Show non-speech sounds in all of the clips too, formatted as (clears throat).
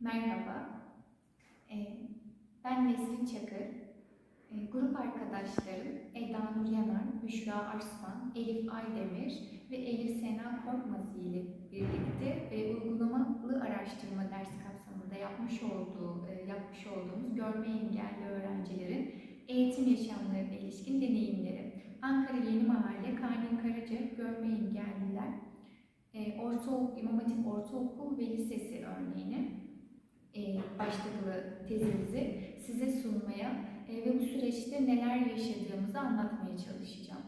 Merhaba, Ee, ben Nesrin Çakır. Ee, Grup arkadaşlarım Eda Nur Yanar, Büşra Arslan, Elif Aydemir ve Elif Sena Korkmaz ile birlikte e, uygulamalı araştırma ders kapsamında yapmış olduğu, e, yapmış olduğumuz görme engelli öğrencilerin eğitim yaşamlarına ilişkin deneyimleri. Ankara Yeni Mahalle, Kanin Karaca Görme Engelliler e, Ortaokul, İmam Hatip Ortaokul ve Lisesi örneğini başlıklı tezimizi size sunmaya e, ve bu süreçte neler yaşadığımızı anlatmaya çalışacağım.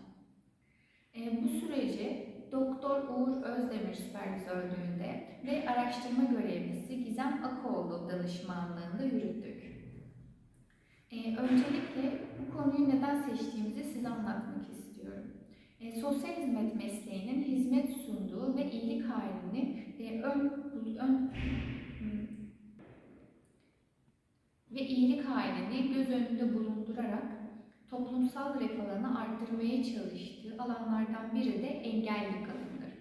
E, bu süreci Doktor Uğur Özdemir süpervizörlüğünde ve araştırma görevlisi Gizem Akoğlu danışmanlığında yürüttük. E, öncelikle bu konuyu neden seçtiğimizi size anlatmak istiyorum. E, sosyal hizmet mesleğinin hizmet sunduğu ve iyilik halini e, ön, ön ve iyilik halini göz önünde bulundurarak toplumsal refahını arttırmaya çalıştığı alanlardan biri de engelli kadındır.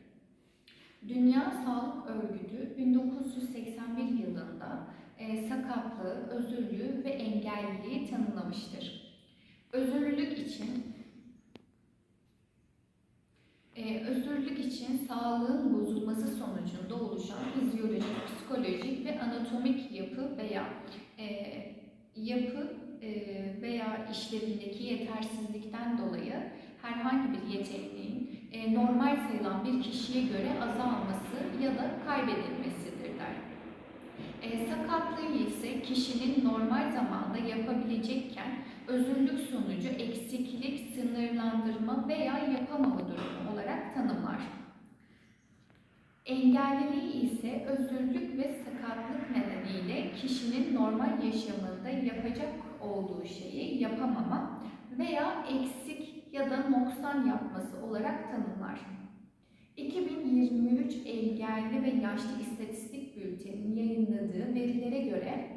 Dünya Sağlık Örgütü 1981 yılında e, sakatlığı, özürlüğü ve engelliliği tanımlamıştır. Özürlülük için e, özürlülük için sağlığın bozulması sonucunda oluşan fizyolojik, psikolojik ve anatomik yapı veya e, yapı e, veya işlevindeki yetersizlikten dolayı herhangi bir yeteneğin e, normal sayılan bir kişiye göre azalması ya da kaybedilmesidir der. E, sakatlığı ise kişinin normal zamanda yapabilecekken özürlük sonucu eksiklik, sınırlandırma veya yapamama durumu olarak tanımlar. Engelliliği ise özürlük ve sakatlık nedeniyle kişinin normal yaşamında yapacak olduğu şeyi yapamama veya eksik ya da noksan yapması olarak tanımlar. 2023 Engelli ve Yaşlı İstatistik Bülteni'nin yayınladığı verilere göre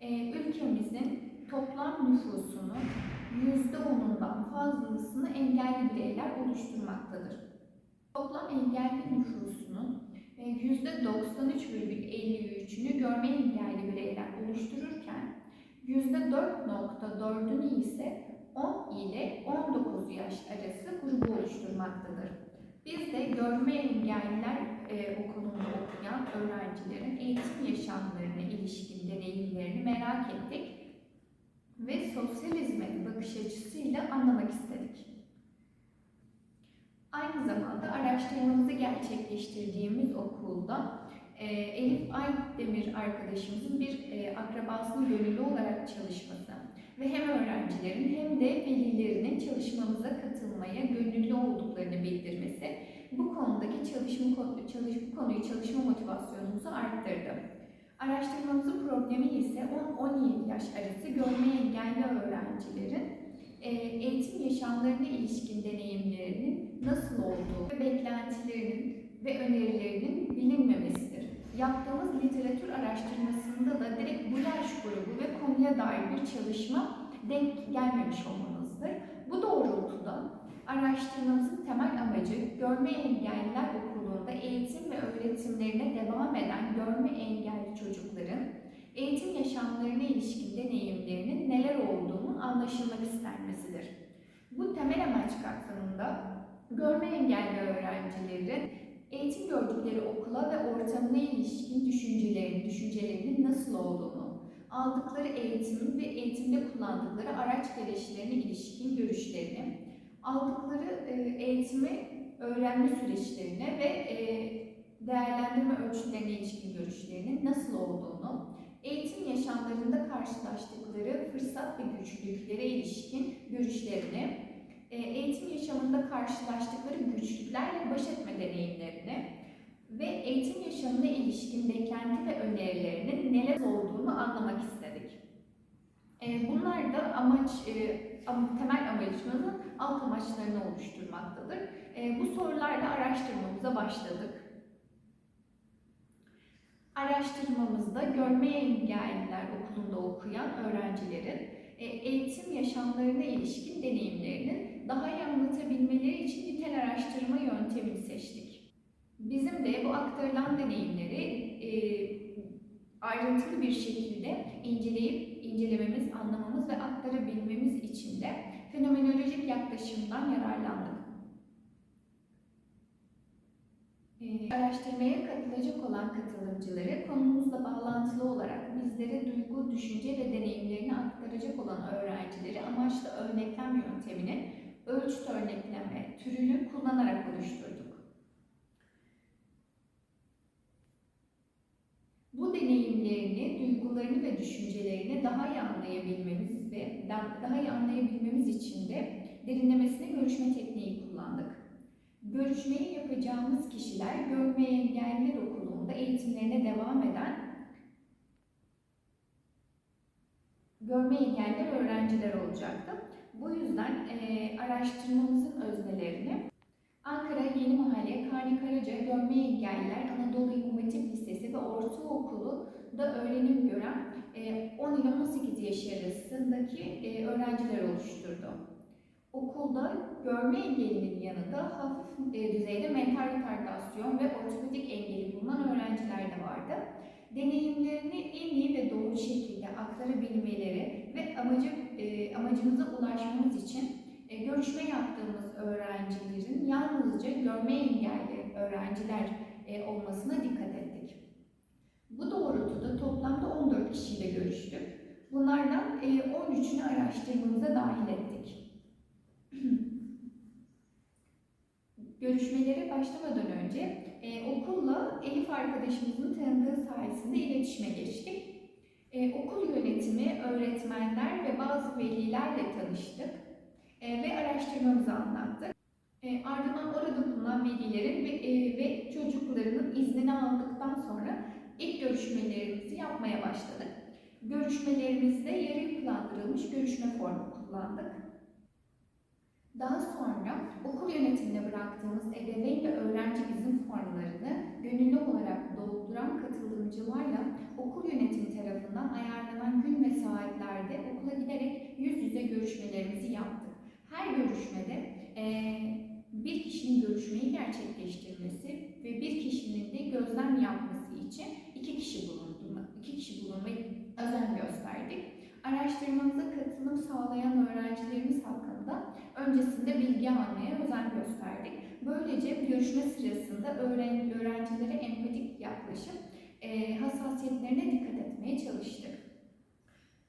e, ülkemizin toplam nüfusunun %10'undan fazlasını engelli bireyler oluşturmaktadır. Toplam engelli nüfusunun %93,53'ünü görme engelli bireyler oluştururken %4.4'ünü ise 10 ile 19 yaş arası grubu oluşturmaktadır. Biz de görme engelliler e, okulunda okuyan öğrencilerin eğitim yaşamlarına ilişkin deneyimlerini merak ettik ve sosyal hizmet bakış açısıyla anlamak istedik. Aynı zamanda araştırmamızı gerçekleştirdiğimiz okulda e, Elif Aydemir arkadaşımızın bir e, akrabasının gönüllü olarak çalışması ve hem öğrencilerin hem de velilerinin çalışmamıza katılmaya gönüllü olduklarını bildirmesi bu konudaki çalışma, çalış, bu konuyu çalışma motivasyonumuzu arttırdı. Araştırmamızın problemi ise 10-17 yaş arası görme engelli öğrencilerin e, eğitim yaşamlarına ilişkin deneyimlerinin nasıl olduğu beklentilerinin ve önerilerinin bilinmemesidir. Yaptığımız literatür araştırmasında da direkt bu yaş grubu ve konuya dair bir çalışma denk gelmemiş olmamızdır. Bu doğrultuda araştırmamızın temel amacı görme engelliler okulunda eğitim ve öğretimlerine devam eden görme engelli çocukların eğitim yaşamlarına ilişkin deneyimlerinin neler olduğunu anlaşılmak istenmesidir. Bu temel amaç kapsamında görme engelli öğrencilerin eğitim gördükleri okula ve ortamına ilişkin düşüncelerini, düşüncelerinin nasıl olduğunu, aldıkları eğitimin ve eğitimde kullandıkları araç gereçlerine ilişkin görüşlerini, aldıkları e, eğitimi öğrenme süreçlerine ve e, değerlendirme ölçülerine ilişkin görüşlerinin nasıl olduğunu, eğitim yaşamlarında karşılaştıkları fırsat ve güçlüklere ilişkin görüşlerini, eğitim yaşamında karşılaştıkları güçlüklerle baş etme deneyimlerini ve eğitim yaşamına ilişkin beklenti ve önerilerinin neler olduğunu anlamak istedik. E, bunlar da amaç, e, temel amacımızın alt amaçlarını oluşturmaktadır. Bu sorularla araştırmamıza başladık. Araştırmamızda görme engelliler okulunda okuyan öğrencilerin eğitim yaşamlarına ilişkin deneyimlerinin daha iyi anlatabilmeleri için nitel araştırma yöntemini seçtik. Bizim de bu aktarılan deneyimleri e, ayrıntılı bir şekilde inceleyip incelememiz, anlamamız ve aktarabilmemiz için de fenomenolojik yaklaşımdan yararlandık. Ee, Araştırmaya katılacak olan katılımcıları konumuzla bağlantılı olarak bizlere duygu, düşünce ve deneyimlerini aktaracak olan öğrencileri amaçlı örneklem yöntemini ölçüt örnekleme türünü kullanarak oluşturduk. Bu deneyimlerini, duygularını ve düşüncelerini daha iyi anlayabilmemiz ve da- daha iyi anlayabilmemiz için de derinlemesine görüşme tekniği kullandık. Görüşmeyi yapacağımız kişiler Görme Engelliler Okulu'nda eğitimlerine devam eden görme engelliler öğrenciler olacaktı. Bu yüzden eee, araştırmamızın öznelerini Ankara Yeni Mahalle Karni Karaca Görme Engelliler Anadolu İmam Hatip Lisesi ve Ortaokulu'da öğrenim gören eee, 10 ile 18 yaş arasındaki öğrenciler oluşturdu. Okulda görme engelinin yanında hafif e, düzeyde mental retardasyon ve ortopedik engeli bulunan öğrenciler de vardı. Deneyimlerini en iyi ve doğru şekilde aktarabilmeleri ve amacı, e, amacımıza ulaşmamız için e, görüşme yaptığımız öğrencilerin yalnızca görme engelli öğrenciler e, olmasına dikkat ettik. Bu doğrultuda toplamda 14 kişiyle görüştük. Bunlardan e, 13'ünü araştırmamıza dahil ettik. (clears throat) Görüşmelere başlamadan önce e, okulla Elif arkadaşımızın tanıdığı sayesinde iletişime geçtik. E, okul yönetimi, öğretmenler ve bazı velilerle tanıştık e, ve araştırmamızı anlattık. E, ardından orada bulunan velilerin ve, e, ve çocuklarının iznini aldıktan sonra ilk görüşmelerimizi yapmaya başladık. Görüşmelerimizde yarı yapılandırılmış görüşme formu kullandık. Daha sonra okul yönetimine bıraktığımız ebeveyn ve öğrenci izin formlarını gönüllü olarak dolduran katılımcılarla okul yönetimi tarafından ayarlanan gün ve saatlerde okula giderek yüz yüze görüşmelerimizi yaptık. Her görüşmede eee, bir kişinin görüşmeyi gerçekleştirmesi ve bir kişinin de gözlem yapması için iki kişi bulundu, iki kişi bulunmayı özen gösterdik. Araştırmamıza katılım sağlayan öğrencilerimiz öncesinde bilgi almaya özen gösterdik. Böylece görüşme sırasında öğren öğrencilere empatik yaklaşıp e, hassasiyetlerine dikkat etmeye çalıştık.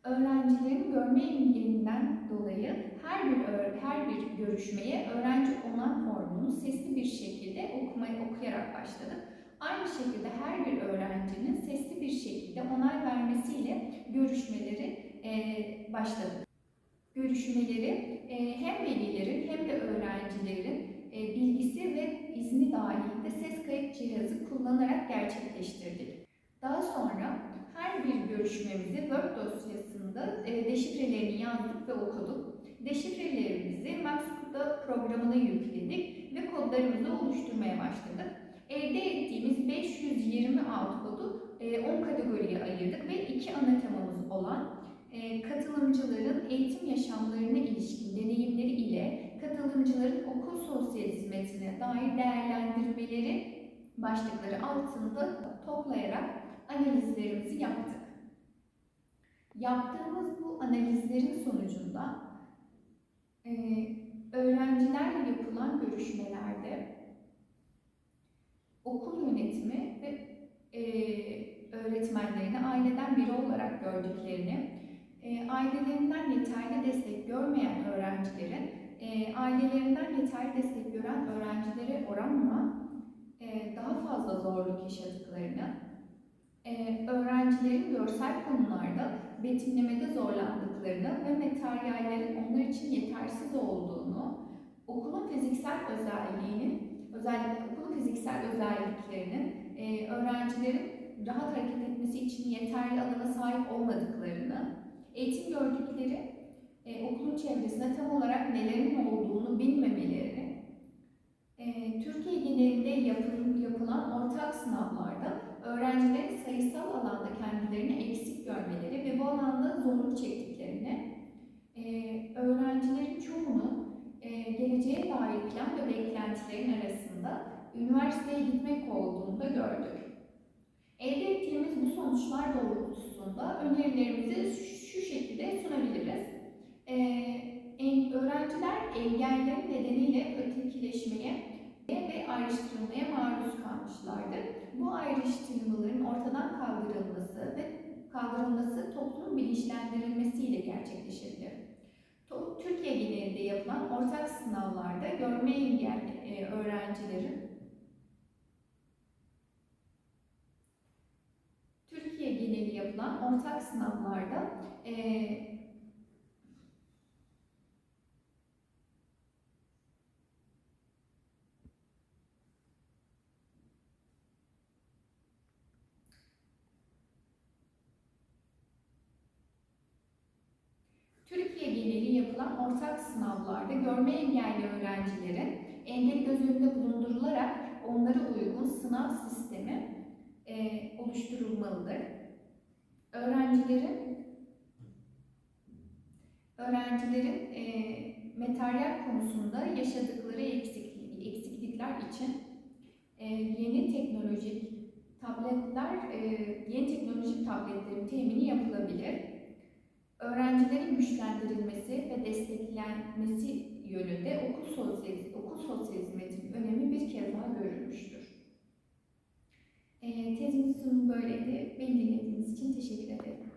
Öğrencilerin görme engelinden dolayı her bir her bir görüşmeye öğrenci onay formunu sesli bir şekilde okumaya okuyarak başladık. Aynı şekilde her bir öğrencinin sesli bir şekilde onay vermesiyle görüşmeleri e, başladık. Görüşmeleri e, hem velilerin hem de öğrencilerin e, bilgisi ve izni dahilinde ses kayıt cihazı kullanarak gerçekleştirdik. Daha sonra her bir görüşmemizi Word dosyasında e, deşifrelerini yazdık ve okuduk. Deşifrelerimizi Maxcode'da programına yükledik ve kodlarımızı oluşturmaya başladık. Elde ettiğimiz 526 kodu e, 10 kategoriye ayırdık ve iki ana temamız olan katılımcıların eğitim yaşamlarına ilişkin deneyimleri ile katılımcıların okul sosyal hizmetine dair değerlendirmeleri başlıkları altında toplayarak analizlerimizi yaptık. Yaptığımız bu analizlerin sonucunda e, öğrencilerle yapılan görüşmelerde okul yönetimi ve e, öğretmenlerini aileden biri olarak gördüklerini, e, ailelerinden yeterli destek görmeyen öğrencilerin e, ailelerinden yeterli destek gören öğrencilere oranla e, daha fazla zorluk yaşadıklarını, e, öğrencilerin görsel konularda betimlemede zorlandıklarını ve materyallerin onlar için yetersiz olduğunu, okulun fiziksel özelliğinin, özellikle okulun fiziksel özelliklerinin e, öğrencilerin rahat hareket etmesi için yeterli alana sahip olmadıklarını, eğitim gördükleri e, okulun çevresinde tam olarak nelerin olduğunu bilmemelerini, e, Türkiye genelinde yapın, yapılan ortak sınavlarda öğrencilerin sayısal alanda kendilerini eksik görmeleri ve bu alanda zorluk çektiklerini, e, öğrencilerin çoğunun e, geleceğe dair plan ve beklentilerin arasında üniversiteye gitmek olduğunu da gördük. Elde ettiğimiz bu sonuçlar doğrultusunda önerilerimizi şu şekilde sunabiliriz. En- öğrenciler engellerin nedeniyle ötekileşmeye ve ayrıştırılmaya maruz kalmışlardır. Bu ayrıştırmaların ortadan kaldırılması ve kaldırılması toplumun bilinçlendirilmesiyle gerçekleşebilir. Türkiye genelinde yapılan ortak sınavlarda görme engelli e, öğrencilerin Türkiye geneli yapılan ortak sınavlarda e, Geneli yapılan ortak sınavlarda görme engelli öğrencilerin engeli göz önünde bulundurularak onlara uygun sınav sistemi e, oluşturulmalıdır. Öğrencilerin öğrencilerin e, materyal konusunda yaşadıkları eksiklik, eksiklikler için e, yeni teknolojik tabletler, e, yeni teknolojik tabletlerin temini yapılabilir. Öğrencilerin güçlendirilmesi ve desteklenmesi yönünde okul sosyal, okul sosyal hizmetinin önemi bir kez daha görülmüştür. E, tezimiz sunumu böyleydi. Beni dinlediğiniz için teşekkür ederim.